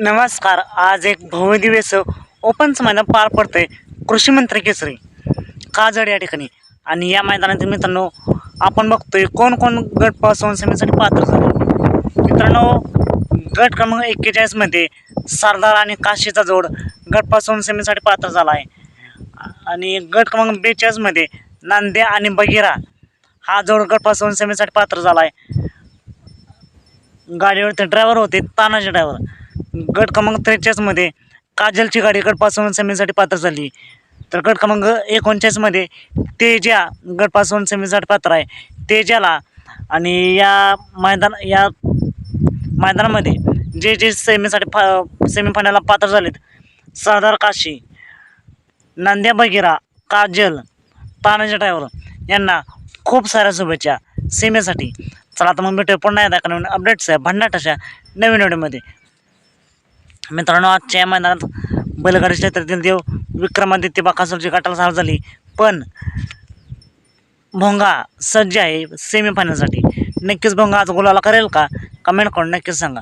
नमस्कार आज एक भव्यदिव्यस ओपनचं मैदान पार पडतंय कृषी मंत्री केसरी. काजड या ठिकाणी. आणि या मैदानातील मित्रांनो आपण बघतोय कोण कोण गटपासून सेमीसाठी पात्र झाले. मित्रांनो गट क्रमांक एक्केचाळीसमध्ये सरदार आणि काशीचा जोड गटपासून सेमीसाठी पात्र झाला आहे. आणि गट क्रमांक बेचाळीसमध्ये नांद्या आणि बगिरा हा जोड गटपासून सेमीसाठी पात्र झाला आहे. गाडीवरती ड्रायव्हर होते तानाजी ड्रायव्हर गट क्रमांक त्रेचाळीसमध्ये काजलची गाडी गटपासून सेमीसाठी पात्र झाली. तर गट क्रमांक एकोणचाळीसमध्ये तेजा गटपासून सेमीसाठी पात्र आहे. तेजाला आणि या मैदान या मैदानामध्ये जे जे सेमीसाठी फा सेमीफायनलला पात्र झालेत सरदार काशी नांद्या बगिरा काजल तानाजी ड्रायव्हर यांना खूप साऱ्या शुभेच्छा. सेमेसाठी चला आता मग भेटूया पुन्हा एकदा का नवीन अपडेट्स आहे भन्नाट अशा नवीन व्हिडिओमध्ये. मित्रांनो आजच्या या मैदानात बैलगाडी क्षेत्रातील देव विक्रमादित्य बाकासुरची गाठाला सार झाली पण भोंगा सज्ज आहे सेमीफायनलसाठी नक्कीच भोंगा आज गुलाला करेल का? कमेंट करून नक्कीच सांगा.